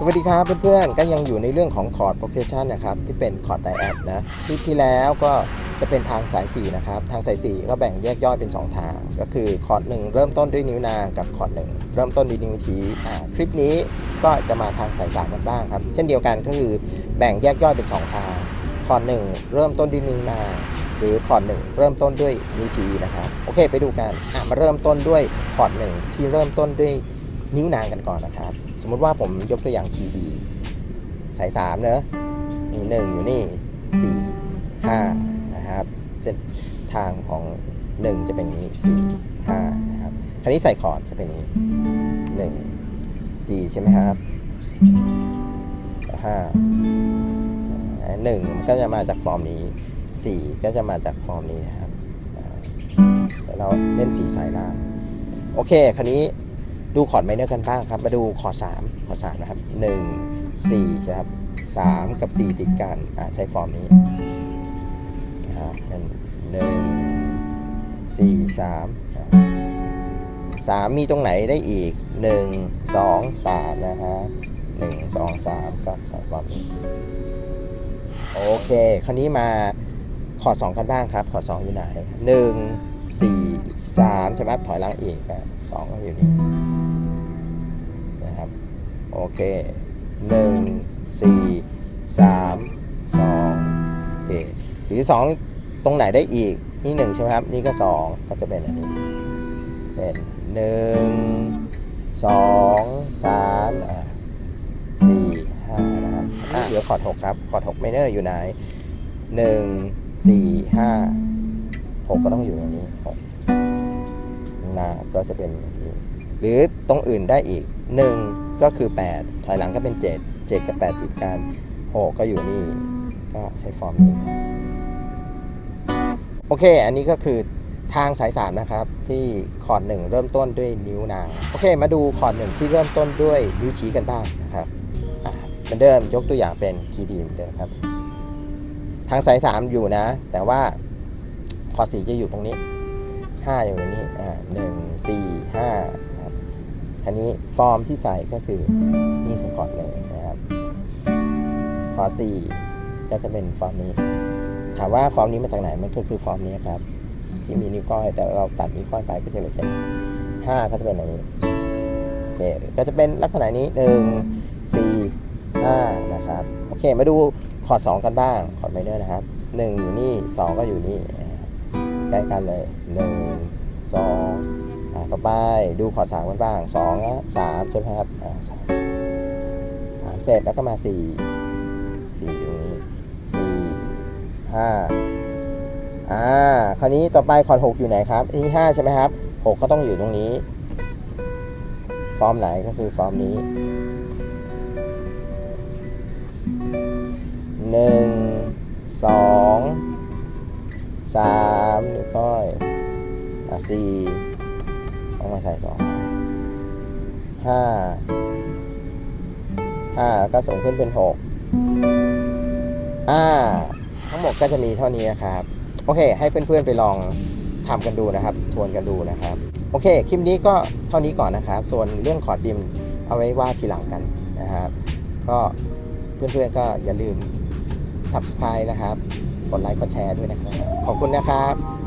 สวัสดีครับเพื่อนๆ ก็ยังอยู่ในเรื่องของคอร์ดโปรเ s ชันนะครับ ที่เป็นคอร์ดไดแอดนะคลิปที่แล้วก็จะเป็นทางสาย 4 นะครับ ทางสาย 4 ก็แบ่งแยกย่อยเป็น 2 ทาง ก็คือคอร์ด1เริ่มต้นด้วยนิ้วนางกับคอร์ด1เริ่มต้นด้วยนิ้วชี้คลิปนี้ก็จะมาทางสาย3กันบ้างครับ เช่นเดียวกันก็คือแบ่งแยกย่อยเป็น 2 ทางคอร์ด1เริ่มต้นด้วยนิ้วนางหรือคอร์ดหนึ่งเริ่มต้นด้วยนิ้วชี้นะครับโอเค ไปดูกันมาเริ่มต้นด้วยคอร์ดหนึ่งที่เริ่มต้นด้วย นิ้วนางกันก่อนนะครับ สมมติว่าผมยกตัวอย่างคีย์ดีสายสามเนอะนี่หนึ่งอยู่นี่สี่ห้านะครับ เส้นทางของหนึ่งจะเป็นนี้สี่ห้านะครับคราวนี้ใส่คอร์ดจะเป็นนี้หนึ่งสี่ใช่ไหมครับห้าหนึ่งก็จะมาจากฟอร์มนี้สี่ก็จะมาจากฟอร์มนี้นะครับแล้วเราเล่นสีสายล่าง โอเค คราวนี้ ดูคอร์ดไมเนอร์กันบ้างครับ มาดูคอร์ดสามคอร์ดสามนะครับหนึ่งสี่ใช่ครับสามกับสี่ติดกันอ่าใช้ฟอร์มนี้นะครับหนึ่งสี่สามสามมีตรงไหนได้อีกหนึ่งสองสามนะครับหนึ่งสองสามก็ใส่ฟอร์มนี้โอเค คราวนี้มาคอดสองกันบ้างครับคอดสองอยู่ไหนหนึ่ง 4 3 ใช่ไหมถอยหลังอีกนะสองอยู่นี่นะครับ โอเค 1 4 3 2 โอเค หรือ 2 ตรงไหนได้อีก นี่ 1 ใช่ไหมครับ นี่ก็ 2 ก็จะเป็นอันนี้ เป็น 1 2 3อะ4 5นะครับอะเหลือคอร์ด6ครับคอร์ด6ไมเนอร์อยู่ไหน 1 4 5 ผมก็ต้องอยู่ตรงนี้ครับนาก็จะเป็นหรือตรงอื่นได้อีก 1 ก็คือ 8 ถอยหลังก็เป็น 7 7 กับ 8 ติดกันหก็อยู่นี่ ก็ใช้ฟอร์มนี้โอเค อันนี้ก็คือทางสายสามนะครับ ที่คอร์ดึงเริ่มต้นด้วยนิ้วนาง โอเค มาดูคอร์ดึงที่เริ่มต้นด้วยนิ้วชี้กันบ้างนะครับเหมือนเดิมยกตัวอย่างเป็นคีย์ดีเหมือนเดิมครับ ทางสายสามอยู่นะ แต่ว่า คอร์ด4จะอยู่ตรงนี้5อยู่ตรงนี้อ่าหนึ่งสี่ห้าครับอันนี้ฟอร์มที่ใส่ก็คือนี่คือคอร์ดหนึ่งนะครับคอร์ดสี่ก็จะเป็นฟอร์มนี้ ถามว่าฟอร์มนี้มาจากไหนมันก็คือฟอร์มนี้ครับที่มีนิ้วก้อยแต่เราตัดนิ้วก้อยไปก็จะเหลือแค่นี้ห้าก็จะเป็นอันนี้โอเคก็จะเป็นลักษณะนี้หนึ่งสี่ห้านะครับโอเคมาดูคอร์ดสองกันบ้างคอร์ดไมเนอร์นะครับหนึ่งอยู่นี่สองก็อยู่นี่นะ ใกล้กันเลยหนึ่งสองอ่าต่อไปดูคอดสามกันบ้างสองนะสามใช่ไหมครับอ่าสามสามเสร็จแล้วก็มาสี่สี่อยู่นี้สี่ห้าอ่าคราวนี้ต่อไปคอดหกอยู่ไหนครับอันนี้ห้าใช่ไหมครับหกก็ต้องอยู่ตรงนี้ ฟอร์มไหนก็คือฟอร์มนี้หนึ่งสองสาม ก้อยอะสี่ต้องมาใส่สองห้าห้าแล้วก็ส่งขึ้นเป็นหกอ่า ทั้งหมดก็จะมีเท่านี้นะครับ โอเค ให้เพื่อนๆไปลองทำกันดูนะครับ ทวนกันดูนะครับ โอเค คลิปนี้ก็เท่านี้ก่อนนะครับ ส่วนเรื่องคอดดิมเอาไว้ว่าทีหลังกันนะครับ ก็เพื่อนๆก็อย่าลืม subscribe นะครับ กดไลค์ กดแชร์ด้วยนะครับ ขอบคุณนะครับ